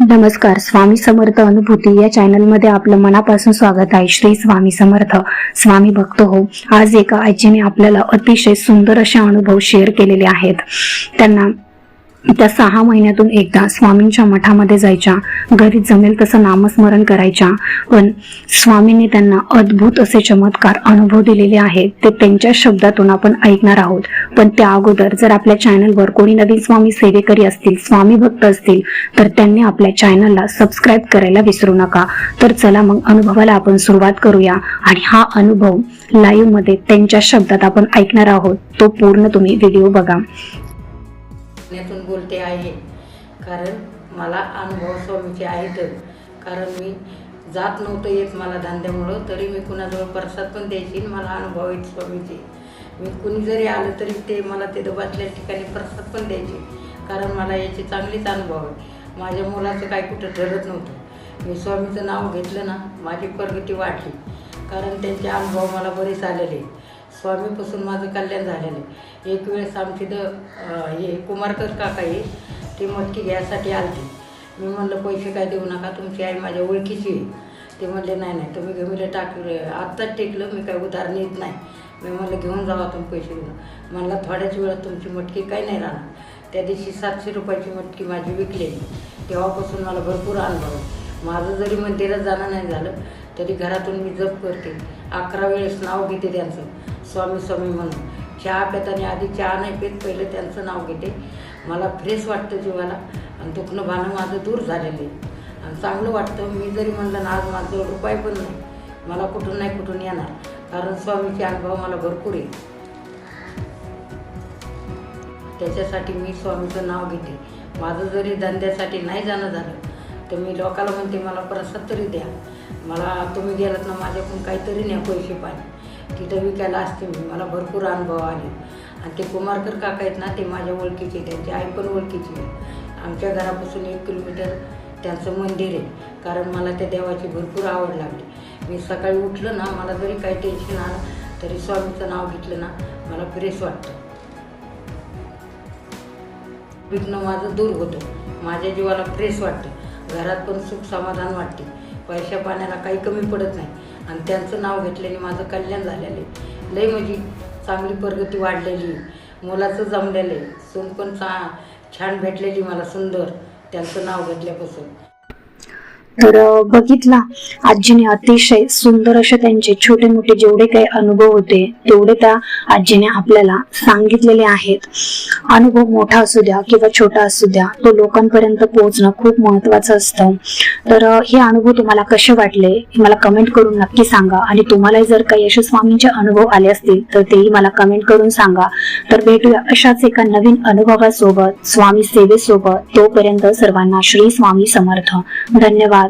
नमस्कार स्वामी समर्थ अनुभूती या चॅनलमध्ये आपलं मनापासून स्वागत आहे. श्री स्वामी समर्थ स्वामी भक्त हो. आज एका आजीने आपल्याला अतिशय सुंदर असे अनुभव शेअर केलेले आहेत. त्यांना त्या सहा महिन्यातून एकदा स्वामींच्या मठामध्ये जायच्या. घरी जमेल तसं नामस्मरण करायच्या. पण स्वामींनी त्यांना अद्भुत असे चमत्कार अनुभव दिलेले आहेत. ते त्यांच्या शब्दातून आपण ऐकणार आहोत. पण त्या अगोदर जर आपल्या चॅनलवर कोणी नवीन स्वामी सेवेकरी असतील स्वामी भक्त असतील तर त्यांनी आपल्या चॅनलला सबस्क्राईब करायला विसरू नका. तर चला मग अनुभवाला आपण सुरुवात करूया. आणि हा अनुभव लाईव्हमध्ये त्यांच्या शब्दात आपण ऐकणार आहोत. तो पूर्ण तुम्ही व्हिडिओ बघा. पुण्यातून बोलते आहे. कारण मला अनुभव स्वामीचे आहेतच कारण मी जात नव्हतं येत मला धंद्यामुळं तरी मी कुणाजवळ प्रसाद पण द्यायची आणि मला अनुभव आहेत स्वामीचे. मी कुणी जरी आलं तरी ते मला ते बसल्या ठिकाणी प्रसाद पण द्यायचे. कारण मला याचे चांगलेच अनुभव आहे माझ्या मुलाचं काय कुठं ठरत नव्हतं. मी स्वामीचं नाव घेतलं ना माझी प्रगती वाढली. कारण त्यांचे अनुभव मला बरेच आलेले स्वामीपासून माझं कल्याण झालेलं आहे. एक वेळेस आमची द हे कुमारकर काका हे ती मटकी घ्यायसाठी आलती. मी म्हणलं पैसे काय देऊ नका तुमची आई माझ्या ओळखीची आहे. ते म्हणले नाही नाही तुम्ही घेऊन टाकले आत्ताच टेकलं मी काय उधार नेत नाही. मी म्हणलं घेऊन जावा तुम्ही पैसे घेऊन म्हणलं थोड्याच वेळात तुमची मटकी काही नाही राहणार. त्या दिवशी सातशे रुपयाची मटकी माझी विकलेली तेव्हापासून मला भरपूर अनुभव माझं जरी मंदिरात जाणं नाही झालं तरी घरातून मी जप करते. अकरा वेळेस नाव घेते त्यांचं. स्वामी स्वामी म्हणून. चहा पिताना आधी चहा नाही पित पहिले त्यांचं नाव घेते. मला फ्रेश वाटतं जीवाला. आणि दुखणं भानं माझं दूर झालेलं आहे. आणि चांगलं वाटतं. मी जरी म्हणलं ना आज माझं रुपये पण नाही. मला कुठून नाही कुठून येणार. कारण स्वामीचे अनुभव मला भरपूर आहे त्याच्यासाठी मी स्वामीचं नाव घेते. माझं जरी धंद्यासाठी नाही जाणं झालं तर मी लोकाला म्हणते मला प्रसाद तरी द्या. मला तुम्ही गेलात ना माझ्याकडून काहीतरी न्या पैसे पाहिजे तिथं विकायला असते मी मला भरपूर अनुभव आले. आणि ते कुमारकर काका आहेत ना ते माझ्या ओळखीचे त्यांची आई पण ओळखीची आहे. आमच्या घरापासून एक किलोमीटर त्यांचं मंदिर आहे. कारण मला त्या देवाची भरपूर आवड लागली. मी सकाळी उठलं ना मला जरी काही टेन्शन आलं तरी स्वामीचं नाव घेतलं ना मला फ्रेश वाटतं. विघ्न माझं दूर होतं. माझ्या जीवाला फ्रेश वाटतं. घरात पण सुख समाधान वाटते. पैशा पाण्याला काही कमी पडत नाही. आणि त्यांचं नाव घेतल्याने माझं कल्याण झालेलं आहे. लई म्हणजे चांगली प्रगती वाढलेली मुलाचं जमलेलं आहे. सून पण चा छान भेटलेली मला सुंदर. त्यांचं नाव घेतल्यापासून. तर बघितला. आजीने अतिशय सुंदर असे त्यांचे छोटे मोठे जेवढे काही अनुभव होते तेवढे त्या आजीने आपल्याला सांगितलेले आहेत. अनुभव मोठा असू द्या किंवा छोटा असू द्या तो लोकांपर्यंत पोहोचणं खूप महत्वाचं असतं. तर हे अनुभव तुम्हाला कसे वाटले हे मला कमेंट करून नक्की सांगा. आणि तुम्हाला जर काही यशस्वामींचे स्वामींचे अनुभव आले असतील तर तेही मला कमेंट करून सांगा. तर भेटूया अशाच एका नवीन अनुभवासोबत स्वामी सेवेसोबत. तोपर्यंत सर्वांना श्री स्वामी समर्थ. धन्यवाद.